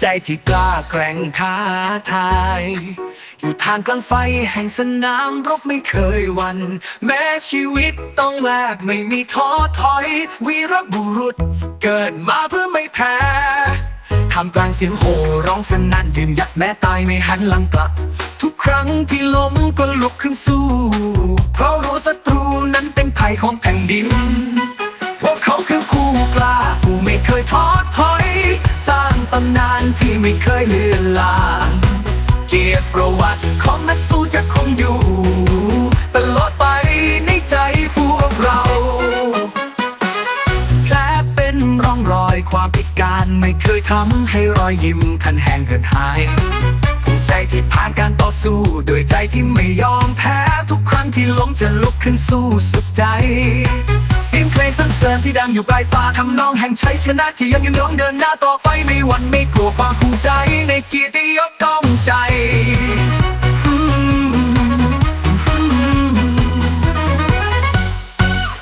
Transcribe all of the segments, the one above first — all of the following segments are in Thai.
ใจที่กล้าแกร่งท้าทาย อยู่ทางกลางไฟแห่งสนามรบไม่เคยวัน แม้ชีวิตต้องแลกไม่มีท้อถอย วีรบุรุษเกิดมาเพื่อไม่แพ้ทำกลางเสียงโห่ร้องสนั่นยืนหยัดแม้ตายไม่หันหลังกลับ ทุกครั้งที่ล้มก็ลุกขึ้นสู้ เพราะรู้ศัตรูนั้นเป็นภัยของแผ่นดิน พวกเขาคือคู่กล้าผู้ไม่เคยท้อำนานที่ไม่เคยเลือนลางเกียรติประวัติของนักสู้จะคงอยู่ ตลอดไปในใจพวกเรา แผลเป็นร่องรอยความพิการไม่เคยทำให้รอยยิ้มทันแห้งเกินหายภูมิใจที่ผ่านการต่อสู้ด้วยใจที่ไม่ยอมแพ้ทุกครั้งที่ล้มจะลุกขึ้นสู้สุดใจ เสียงเพลงสรรเสริญที่ดังอยู่ปลายฟ้าทำนองแห่งชัยชนะที่ยังยืนยงเดินหน้าต่อไปไม่หวั่นไม่กลัวความภูมิใจในเกียรติยศต้องใจ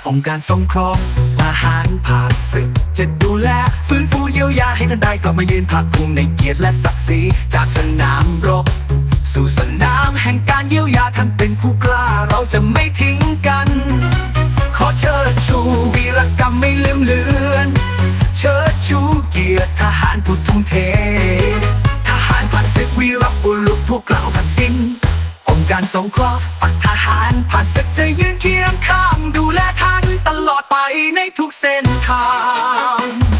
องค์การสงเคราะห์ทหารผ่านศึก จะดูแลฟื้นฟูเยียวยาให้ท่านได้กลับมายืนภาคภูมิในเกียรติและศักดิ์ศรีจากสนามรบ สู่สนามแห่งการเยียวยาท่านเป็นผู้กล้าเราจะไม่ทิ้ง ผู้ทุ่มเท ทหารผ่านศึกวีรบุรุษพวกเราแผ่นดินองค์การสงเคราะห์ปักทหารผ่านศึกจะยืนเคียงข้างดูแลท่านตลอดไปในทุกเส้นทาง